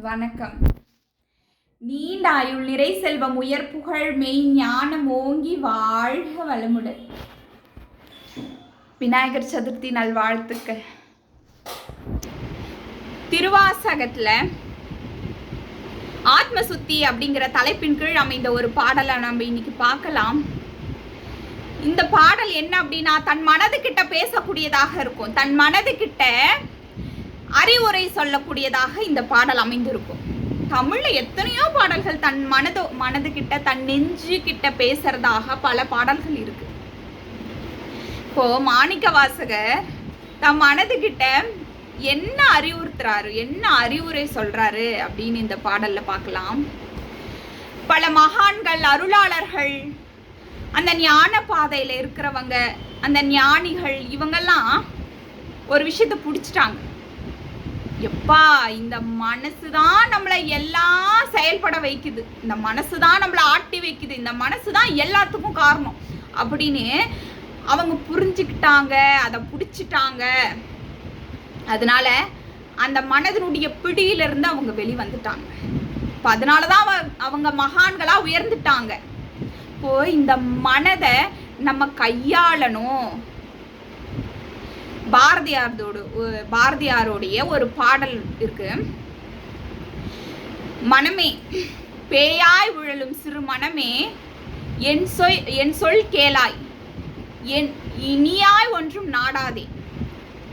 வணக்கம். நீண்ட ஆயுள் நிறை செல்வம் உயர் புகழ் மெய் ஞானம் ஓங்கி வாழ்க வளமுடன். விநாயகர் சதுர்த்தி நல்வாழ்த்துக்கள். திருவாசகத்துல ஆத்ம சுத்தி அப்படிங்கிற தலைப்பின் கீழ் அமைந்த ஒரு பாடலை நம்ம இன்னைக்கு பார்க்கலாம். இந்த பாடல் என்ன அப்படின்னா தன் மனது கிட்ட பேசக்கூடியதாக இருக்கும். தன் மனது உரை சொல்லக்கூடியதாக இந்த பாடல் அமைந்திருக்கும். தமிழ்ல எத்தனையோ பாடல்கள் தன் மனது மனது கிட்ட தன் நெஞ்சு கிட்ட பேசுறதாக பல பாடல்கள் இருக்கு. இப்போ மாணிக்க வாசகர் தம் மனது கிட்ட என்ன அறிவுறுத்துறாரு என்ன அறிவுரை சொல்றாரு அப்படின்னு இந்த பாடல்ல பார்க்கலாம். பல மகான்கள் அருளாளர்கள் அந்த ஞான பாதையில இருக்கிறவங்க அந்த ஞானிகள் இவங்கெல்லாம் ஒரு விஷயத்த பிடிச்சிட்டாங்க. எப்பா இந்த மனசு தான் நம்மளை எல்லாம் செயல்பட வைக்குது. இந்த மனசு தான் நம்மளை ஆட்டி வைக்குது. இந்த மனசு தான் எல்லாத்துக்கும் காரணம். அப்படின்னு அவங்க புரிஞ்சுக்கிட்டாங்க அதை பிடிச்சிட்டாங்க. அதனால அந்த மனதினுடைய பிடியிலிருந்து அவங்க வெளி வந்துட்டாங்க இப்போ அதனால தான் அவ அவங்க மகான்களாக உயர்ந்துட்டாங்க. இப்போ இந்த மனதை நம்ம கையாளணும். பாரதியாரோட பாரதியாரோடைய ஒரு பாடல் இருக்கு. மனமே பேயாய் உழலும் சிறு மனமே என் சொல் என் சொல் கேளாய் என் இனியாய் ஒன்றும் நாடாதே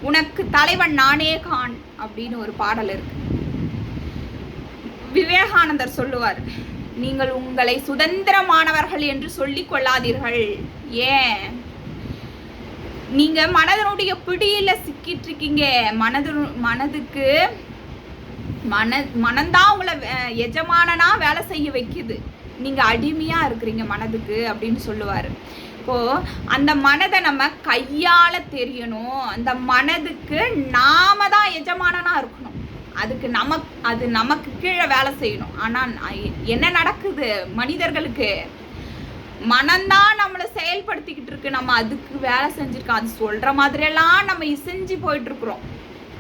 உனக்கு தலைவன் நானே கான் அப்படின்னு ஒரு பாடல் இருக்கு. விவேகானந்தர் சொல்லுவார் நீங்கள் உங்களை சுதந்திரமானவர்கள் என்று சொல்லிக் கொள்ளாதீர்கள். ஏன்? நீங்க மனதனுடைய பிடியில சிக்கிட்டு இருக்கீங்க மனது மனதுக்கு மன மனந்தான் உங்களை வே- எஜமானனா வேலை செய்ய வைக்குது. நீங்க அடிமையா இருக்கிறீங்க மனதுக்கு அப்படின்னு சொல்லுவாரு. இப்போ அந்த மனதை நம்ம கையால தெரியணும். அந்த மனதுக்கு நாம தான் எஜமானனா இருக்கணும். அதுக்கு நமக்கு அது நமக்கு கீழே வேலை செய்யணும். ஆனா என்ன நடக்குது? மனிதர்களுக்கு மனம்தான் நம்மளை செயல்படுத்திக்கிட்டு இருக்கு. நம்ம அதுக்கு வேலை செஞ்சுருக்கோம். அது சொல்கிற மாதிரியெல்லாம் நம்ம இசைஞ்சு போயிட்டுருக்குறோம்.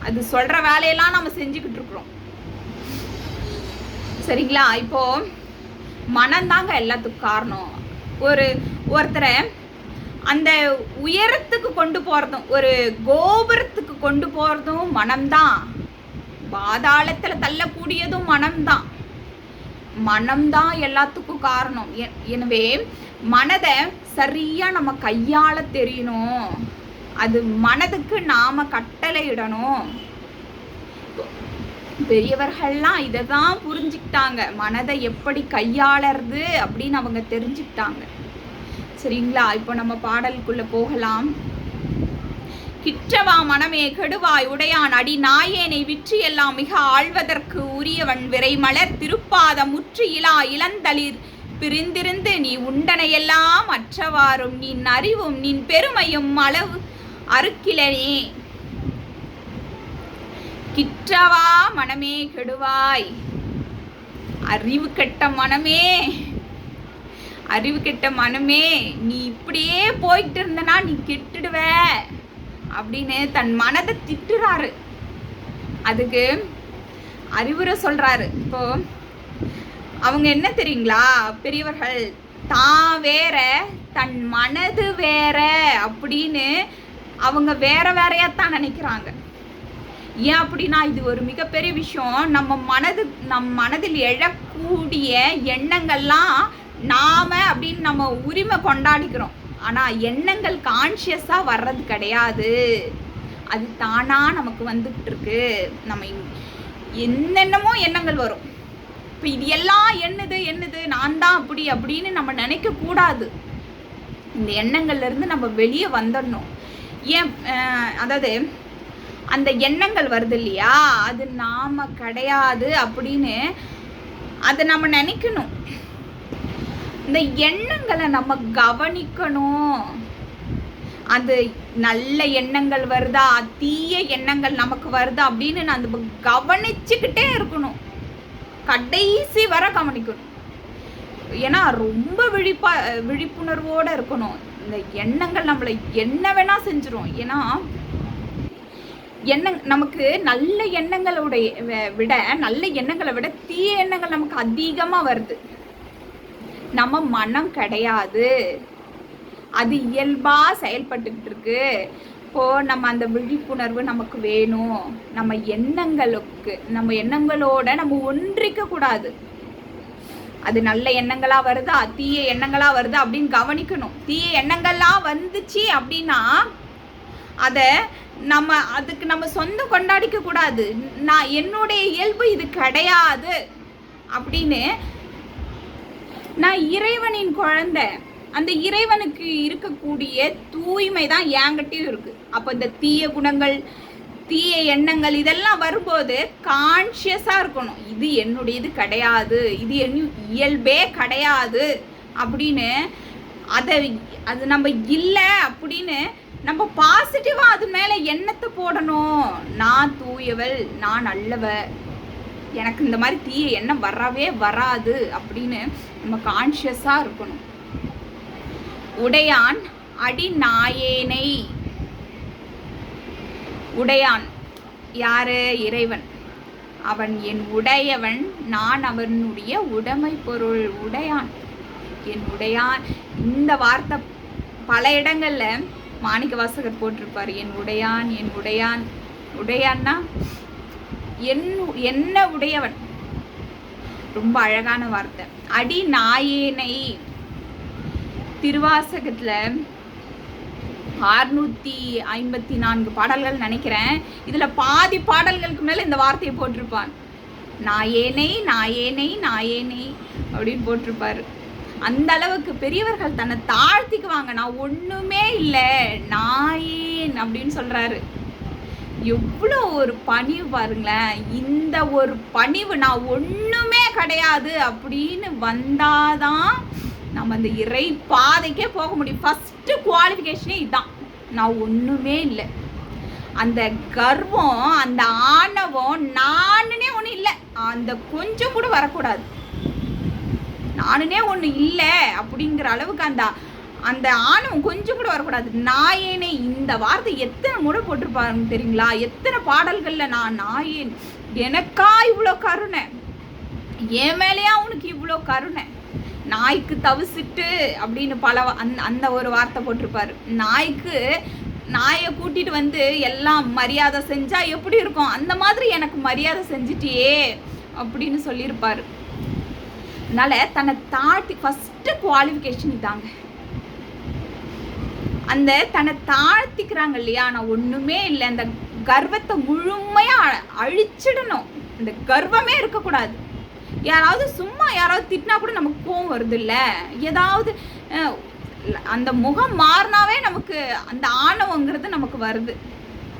அது சொல்கிற வேலையெல்லாம் நம்ம செஞ்சுக்கிட்டு இருக்கிறோம். சரிங்களா? இப்போ மனம்தாங்க எல்லாத்துக்கும் காரணம். ஒரு ஒருத்தரை அந்த உயரத்துக்கு கொண்டு போகிறதும் ஒரு கோபுரத்துக்கு கொண்டு போகிறதும் மனம்தான். பாதாளத்தில் தள்ளக்கூடியதும் மனம்தான். மனம்தான் எல்லாத்துக்கும் காரணம். எனவே மனதை சரியா நம்ம கையாள தெரியணும். அது மனதுக்கு நாம கட்டளை இடணும் பெரியவர்கள்லாம் இதை தான் புரிஞ்சுக்கிட்டாங்க. மனதை எப்படி கையாளறது அப்படின்னு அவங்க தெரிஞ்சுக்கிட்டாங்க. சரிங்களா? இப்போ நம்ம பாடலுக்குள்ள போகலாம். கிற்றவா மனமே கெடுவாய் உடையான் அடி நாயேனை விற்று எல்லாம் மிக ஆழ்வதற்கு உரியவன் விரைமலர் திருப்பாத முற்று இலா இளந்தளிர். பிரிந்திருந்து நீ உண்டனையெல்லாம் அற்றவாறும் நின் அறிவும் நின் பெருமையும் அளவு அறுக்கிலனே. கிற்றவா மனமே கெடுவாய் அறிவு கெட்ட மனமே அறிவு கெட்ட மனமே நீ இப்படியே போயிட்டு இருந்தனா நீ கெட்டுடுவ. அப்படின்னு தன் மனதை திட்டுறாரு. அதுக்கு அறிவுரை சொல்றாரு. இப்போ அவங்க என்ன தெரியுங்களா? பெரியவர்கள் தான் வேற தன் மனது வேற அப்படின்னு அவங்க வேற வேறையாத்தான் நினைக்கிறாங்க. ஏன் அப்படின்னா இது ஒரு மிகப்பெரிய விஷயம். நம்ம மனது நம் மனதில் எழக்கூடிய எண்ணங்கள்லாம் நாம அப்படின்னு நம்ம உரிமை கொண்டாடிக்கிறோம். ஆனால் எண்ணங்கள் கான்ஷியஸாக வர்றது கிடையாது. அது தானாக நமக்கு வந்துக்கிட்டு இருக்கு நம்ம என்னென்னமோ எண்ணங்கள் வரும். இப்போ இது எல்லாம் என்னது என்னது நான் தான் அப்படி அப்படின்னு நம்ம நினைக்கக்கூடாது இந்த எண்ணங்கள்லேருந்து நம்ம வெளியே வந்துடணும். ஏன் அதாவது அந்த எண்ணங்கள் வருது இல்லையா? அது நாம் கிடையாது அப்படின்னு அதை நம்ம நினைக்கணும். இந்த எண்ணங்களை நம்ம கவனிக்கணும். அந்த நல்ல எண்ணங்கள் வருதா? தீய எண்ணங்கள் நமக்கு வருதா? அப்படின்னு நான் அந்த கவனிச்சுக்கிட்டே இருக்கணும். கடைசி வர கவனிக்கணும். ஏன்னா ரொம்ப விழிப்பா விழிப்புணர்வோடு இருக்கணும். இந்த எண்ணங்கள் நம்மளை என்ன வேணால் செஞ்சிடும் ஏன்னா எண்ணங் நமக்கு நல்ல எண்ணங்களுடைய விட நல்ல எண்ணங்களை விட தீய எண்ணங்கள் நமக்கு அதிகமாக வருது. நம்ம மனம் கிடையாது. அது இயல்பா செயல்பட்டுக்கிட்டு இருக்கு இப்போ நம்ம அந்த விழிப்புணர்வு நமக்கு வேணும். நம்ம எண்ணங்களுக்கு நம்ம எண்ணங்களோட நம்ம ஒன்றிக்க கூடாது அது நல்ல எண்ணங்களா வருதா? தீய எண்ணங்களா வருது? அப்படின்னு கவனிக்கணும். தீய எண்ணங்கள்லாம் வந்துச்சு அப்படின்னா அதை நம்ம அதுக்கு நம்ம சொந்தம் கொண்டாடிக்க கூடாது நான் என்னுடைய இயல்பு இது கிடையாது அப்படின்னு நான் இறைவனின் குழந்தை. அந்த இறைவனுக்கு இருக்கக்கூடிய தூய்மை தான் என்கிட்டயும் இருக்கு. அப்போ இந்த தீய குணங்கள் தீய எண்ணங்கள் இதெல்லாம் வரும்போது கான்ஷியஸாக இருக்கணும். இது என்னுடையது கிடையாது. இது என் இயல்பே கிடையாது. அப்படின்னு அதை அது நம்ம இல்லை அப்படின்னு நம்ம பாசிட்டிவாக அது மேலே எண்ணத்தை போடணும். நான் தூயவள் நான் நல்லவ எனக்கு இந்த மாதிரி தீய எண்ணம் வரவே வராது அப்படின்னு நம்ம கான்ஷியஸாக இருக்கணும். உடையான் அடி நாயேனை உடையான். யாரு? இறைவன். அவன் என் உடையவன் நான் அவனுடைய உடைமை பொருள். உடையான். என் உடையான். இந்த வார்த்தை பல இடங்களில் மாணிக்க வாசகர் போட்டிருப்பார். என் உடையான் என் உடையான். உடையான்னா என் என்ன உடையவன்? ரொம்ப அழகான வார்த்தை. அடி நாயேனை. திருவாசகத்தில் அறுநூத்தி ஐம்பத்தி நான்கு பாடல்கள் நினைக்கிறேன். இதில் பாதி பாடல்களுக்கு மேலே இந்த வார்த்தையை போட்டிருப்பான். நாயேனை நாயேனை நாயேனை அப்படின்னு போட்டிருப்பாரு. அந்த அளவுக்கு பெரியவர்கள் தன்னை தாழ்த்திக்குவாங்க. நான் ஒன்றுமே இல்லை. நாயேன் அப்படின்னு சொல்கிறாரு எவ்வளோ ஒரு பணிவு பாருங்களேன். இந்த ஒரு பணிவு நான் ஒன்றுமே கிடையாது அப்படின்னு வந்தாதான் நம்ம அந்த இறை பாதைக்கே போக முடியும். ஃபஸ்ட்டு குவாலிஃபிகேஷனே இதுதான் நான் ஒன்றுமே இல்லை. அந்த கர்வம் அந்த ஆணவம் நானுனே ஒன்றும் இல்லை. அந்த கொஞ்சம் கூட வரக்கூடாது. நானுனே ஒன்று இல்லை அப்படிங்கிற அளவுக்கு அந்த அந்த ஆணவம் கொஞ்சம் கூட வரக்கூடாது. நாயேனே இந்த வார்த்தை எத்தனை முறை போட்டிருப்பாருங்க தெரியுங்களா? எத்தனை பாடல்களில் நான் நாயேன்? எனக்கா இவ்வளோ கருணை. என் மேலேயா உனக்கு இவ்வளோ கருணை. நாய்க்கு தவிசிட்டு அப்படின்னு பல அந் அந்த அந்த ஒரு வார்த்தை போட்டிருப்பாரு. நாய்க்கு நாயை கூட்டிட்டு வந்து எல்லாம் மரியாதை செஞ்சால் எப்படி இருக்கும்? அந்த மாதிரி எனக்கு மரியாதை செஞ்சிட்டியே அப்படின்னு சொல்லியிருப்பார். அதனால் தன்னை தாழ்த்தி ஃபஸ்ட்டு குவாலிஃபிகேஷன் இதாங்க. அந்த தன்னை தாழ்த்திக்கிறாங்க இல்லையா? நான் ஒன்றுமே இல்லை. அந்த கர்வத்தை முழுமையாக அழிச்சிடணும். இந்த கர்வமே இருக்கக்கூடாது. யாராவது சும்மா யாராவது திட்டினா கூட நமக்கு கோவம் வருது இல்லை ஏதாவது அந்த முகம் மாறினாவே நமக்கு அந்த ஆணவங்கிறது நமக்கு வருது.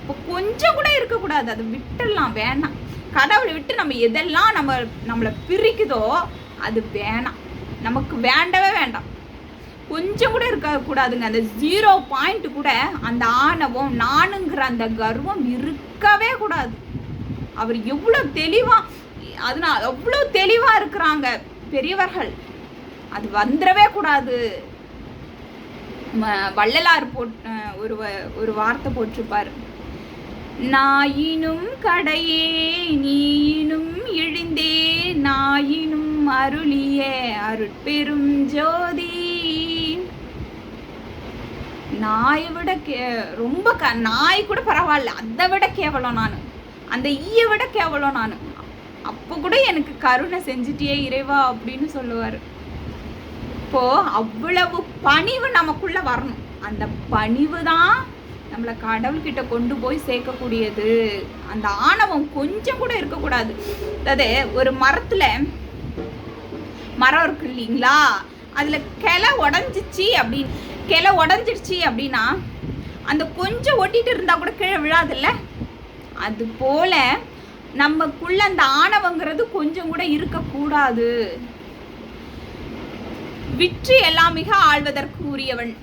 இப்போ கொஞ்சம் கூட இருக்கக்கூடாது. அதை விட்டுடலாம். வேணாம். கடவுளை விட்டு நம்ம எதெல்லாம் நம்ம நம்மளை பிரிக்குதோ அது வேணாம். நமக்கு வேண்டவே வேண்டாம். கொஞ்சம் கூட இருக்கக்கூடாதுங்க அந்த ஜீரோ பாயிண்ட் கூட அந்த ஆணவம் நானுங்கிற அந்த கர்வம் இருக்கவே கூடாது. அவர் எவ்வளோ தெளிவாக அதனால் அவ்வளோ தெளிவாக இருக்கிறாங்க பெரியவர்கள். அது வந்துடவே கூடாது. ம- வள்ளலார் போட் ஒரு வ- ஒரு வார்த்தை போட்டிருப்பார். நாயினும் கடையே நீயினும் இழிந்தே நாயினும் அருளிய அருட்பெரும் ஜோதி நாயை விட கே ரொம்ப க நாய் கூட பரவாயில்ல. அதை விட கேவலம் நான். அந்த ஈயை விட கேவலம் நான். அப்போ கூட எனக்கு கருணை செஞ்சுட்டே இறைவா அப்படின்னு சொல்லுவார். இப்போது அவ்வளவு பணிவு நமக்குள்ளே வரணும். அந்த பணிவு தான் நம்மளை கடவுள்கிட்ட கொண்டு போய் சேர்க்கக்கூடியது. அந்த ஆணவம் கொஞ்சம் கூட இருக்கக்கூடாது. அதாவது ஒரு மரத்தில் மரம் இருக்கு இல்லைங்களா? அதில் கிளை உடஞ்சிச்சு அப்படின்னு கிளை உடஞ்சிடுச்சு அப்படின்னா அந்த கொஞ்சம் ஒட்டிட்டு இருந்தால் கூட கீழே விழாதுல்ல? அது போல் நமக்குள்ள அந்த ஆணவங்கிறது கொஞ்சம் கூட இருக்கக்கூடாது. விற்று எல்லாம் மிக ஆழ்வதற்கு உரியவன்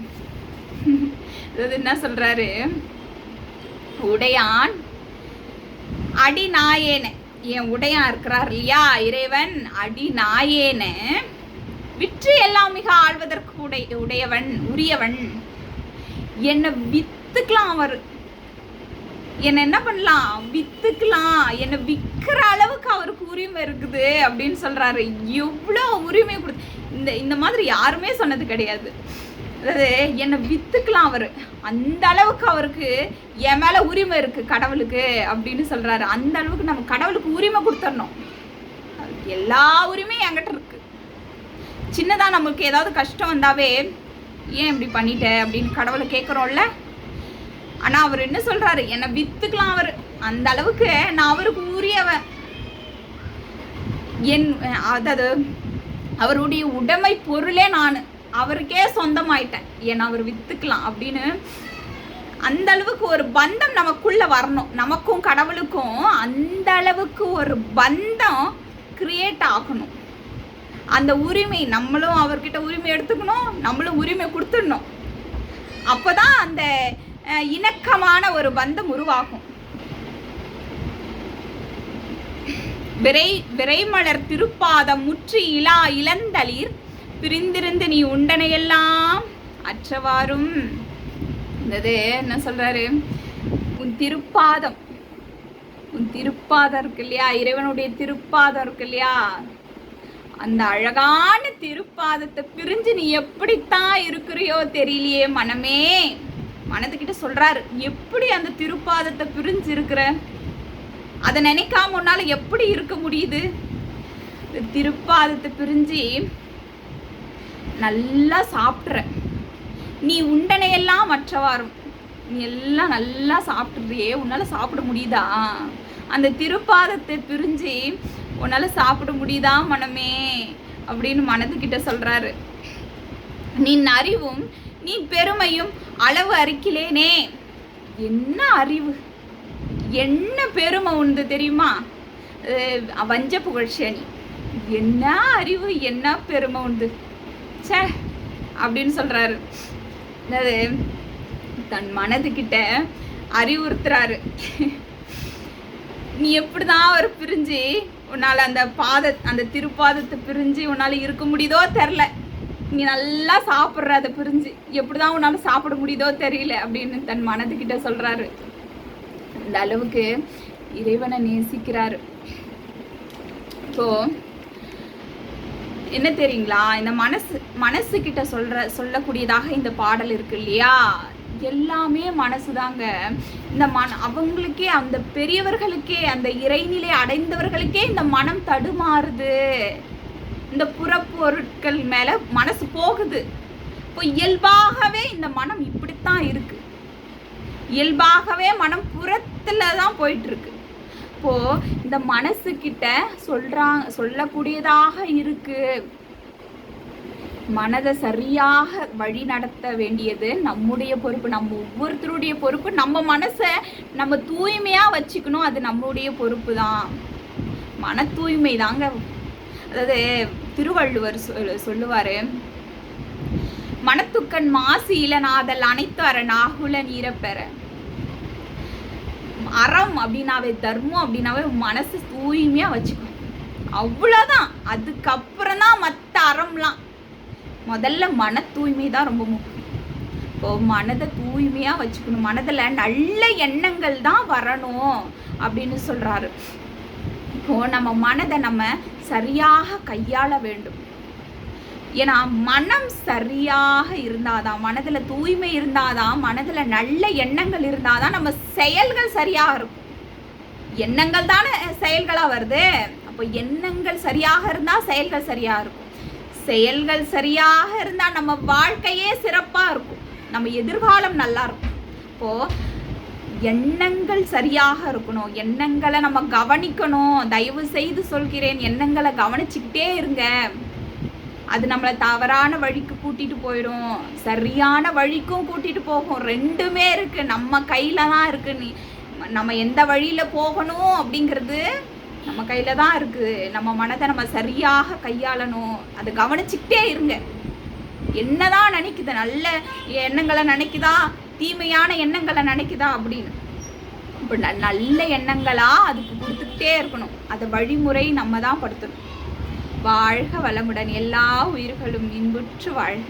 இது என்ன சொல்றாரு? உடையான் அடி நாயேன என் உடையான் இருக்கிறார் இல்லையா? இறைவன் அடி நாயேன விற்று எல்லாம் மிக ஆழ்வதற்கு உடை உடையவன் உரியவன். என்னை வித்துக்கலாம் அவர். என்னை என்ன பண்ணலாம்? வித்துக்கலாம். என்னை விற்கிற அளவுக்கு அவருக்கு உரிமை இருக்குது அப்படின்னு சொல்கிறாரு எவ்வளோ உரிமை கொடுத்து இந்த இந்த மாதிரி யாருமே சொன்னது கிடையாது. அதாவது என்னை வித்துக்கலாம் அவர். அந்த அளவுக்கு அவருக்கு என் மேலே உரிமை இருக்குது கடவுளுக்கு அப்படின்னு சொல்கிறாரு அந்த அளவுக்கு நம்ம கடவுளுக்கு உரிமை கொடுத்துடணும். எல்லா உரிமையும் என்கிட்ட இருக்குது சின்னதாக நம்மளுக்கு ஏதாவது கஷ்டம் வந்தாவே ஏன் இப்படி பண்ணிட்ட? அப்படின்னு கடவுளை கேட்குறோம்ல ஆனால் அவர் என்ன சொல்கிறாரு என்னை வித்துக்கலாம் அவர். அந்த அளவுக்கு நான் அவருக்கு உரியவன். என் அதாவது அவருடைய உடைமை பொருளே நான். அவருக்கே சொந்தமாயிட்டேன். என்னை அவர் வித்துக்கலாம் அப்படின்னு அந்த அளவுக்கு ஒரு பந்தம் நமக்குள்ள வரணும். நமக்கும் கடவுளுக்கும் அந்த அளவுக்கு ஒரு பந்தம் கிரியேட் ஆகணும். அந்த உரிமை நம்மளும் அவர்கிட்ட உரிமை எடுத்துக்கணும் நம்மளும் உரிமை கொடுத்துடணும். அப்பதான் அந்த இணக்கமான ஒரு பந்தம் உருவாகும். விரை விரைமலர் திருப்பாதம் முற்றி இலா இளந்தளிர் பிரிந்திருந்து நீ உண்டனையெல்லாம் அற்றவாறும். இந்த என்ன சொல்றாரு? உன் திருப்பாதம் உன் திருப்பாதம் இருக்கு இல்லையா? இறைவனுடைய திருப்பாதம் இருக்கு இல்லையா? அந்த அழகான திருப்பாதத்தை பிரிஞ்சு நீ எப்படித்தான் இருக்கிறியோ தெரியலையே மனமே. மனதுக்கிட்ட சொல்றாரு எப்படி அந்த திருப்பாதத்தை பிரிஞ்சு இருக்கிற அதை நினைக்காம உன்னால எப்படி இருக்க முடியுது? திருப்பாதத்தை பிரிஞ்சு நல்லா சாப்பிட்ற. நீ உண்டனையெல்லாம் மற்றவாரும் நீ எல்லாம் நல்லா சாப்பிட்றியே உன்னால சாப்பிட முடியுதா? அந்த திருப்பாதத்தை பிரிஞ்சு உன்னால சாப்பிட முடியுதா மனமே? அப்படின்னு மனதுகிட்ட சொல்றாரு. நீ அறிவும் நீ பெருமையும் அளவு அறிக்கிலேனே என்ன அறிவு? என்ன பெருமை உண்டு தெரியுமா? வஞ்ச புகழ்ச்சனி என்ன அறிவு என்ன பெருமை உண்டு ச்சே அப்படின்னு சொல்றாரு. என்னது? தன் மனதுகிட்ட அறிவுறுத்துறாரு. நீ எப்படிதான் அவர் பிரிஞ்சு உன்னால் அந்த பாத அந்த திருப்பாதத்தை பிரிஞ்சு உன்னால் இருக்க முடியுதோ தெரில நீ நல்லா சாப்பிட்ற அதை பிரிஞ்சு. எப்படி தான் உன்னால் சாப்பிட முடியுதோ தெரியல அப்படின்னு தன் மனதுக்கிட்ட சொல்கிறாரு அந்த அளவுக்கு இறைவனை நேசிக்கிறாரு. இப்போ என்ன தெரியுங்களா? இந்த மனசு மனசுக்கிட்ட சொல்கிற சொல்லக்கூடியதாக இந்த பாடல் இருக்கு இல்லையா? எல்லாமே மனசு தாங்க இந்த மன அவங்களுக்கே அந்த பெரியவர்களுக்கே அந்த இறைநிலை அடைந்தவர்களுக்கே இந்த மனம் தடுமாறுது. இந்த புறப்பொருட்கள் மேல மனசு போகுது. இப்போ இயல்பாகவே இந்த மனம் இப்படித்தான் இருக்கு. இயல்பாகவே மனம் புறத்துல தான் போயிட்டு இருக்கு இப்போ இந்த மனசு கிட்ட சொல்றாங்க சொல்லக்கூடியதாக இருக்கு. மனதை சரியாக வழி நடத்த வேண்டியது நம்முடைய பொறுப்பு. நம்ம ஒவ்வொருத்தருடைய பொறுப்பு. நம்ம மனசை நம்ம தூய்மையாக வச்சுக்கணும். அது நம்மளுடைய பொறுப்பு தான் மன தூய்மை தாங்க. அதாவது திருவள்ளுவர் சொல் சொல்லுவார் மனத்துக்கன் மாசு இளநாதல் அனைத்து அரணாகுல நீரப்பெற அறம் அப்படின்னாவே தர்மம் அப்படின்னாவே மனசு தூய்மையாக வச்சுக்கணும். அவ்வளோதான் அதுக்கப்புறம் தான் மற்ற அறம்லாம். முதல்ல மன தூய்மை தான் ரொம்ப முக்கியம். இப்போ மனதை தூய்மையாக வச்சுக்கணும். மனதில் நல்ல எண்ணங்கள் தான் வரணும் அப்படின்னு சொல்கிறாரு இப்போ நம்ம மனதை நம்ம சரியாக கையாள வேண்டும். ஏன்னா மனம் சரியாக இருந்தாதான் மனதில் தூய்மை இருந்தாதான் மனதில் நல்ல எண்ணங்கள் இருந்தாதான் நம்ம செயல்கள் சரியாக இருக்கும். எண்ணங்கள் தானே செயல்களாக வருது. அப்போ எண்ணங்கள் சரியாக இருந்தால் செயல்கள் சரியாக இருக்கும். செயல்கள் சரியாக இருந்தால் நம்ம வாழ்க்கையே சிறப்பாக இருக்கும். நம்ம எதிர்காலம் நல்லா இருக்கும். இப்போது எண்ணங்கள் சரியாக இருக்கணும். எண்ணங்களை நம்ம கவனிக்கணும். தயவு செய்து சொல்கிறேன் எண்ணங்களை கவனிச்சுக்கிட்டே இருங்க. அது நம்மளை தவறான வழிக்கு கூட்டிகிட்டு போயிடும். சரியான வழிக்கும் கூட்டிகிட்டு போகும். ரெண்டுமே இருக்குது நம்ம கையில் தான் இருக்குது நீ நம்ம எந்த வழியில் போகணும் அப்படிங்கிறது நம்ம கையில தான் இருக்கு. நம்ம மனதை நம்ம சரியாக கையாளணும். அதை கவனிச்சுக்கிட்டே இருங்க. என்னதான் நினைக்குது? நல்ல எண்ணங்களை நினைக்குதா? தீமையான எண்ணங்களை நினைக்குதா அப்படின்னு? இப்போ ந- நல்ல எண்ணங்களா அதுக்கு கொடுத்துக்கிட்டே இருக்கணும். அதை வழிமுறை நம்ம தான் படுத்தணும். வாழ்க வளமுடன். எல்லா உயிர்களும் இன்புற்று வாழ்க.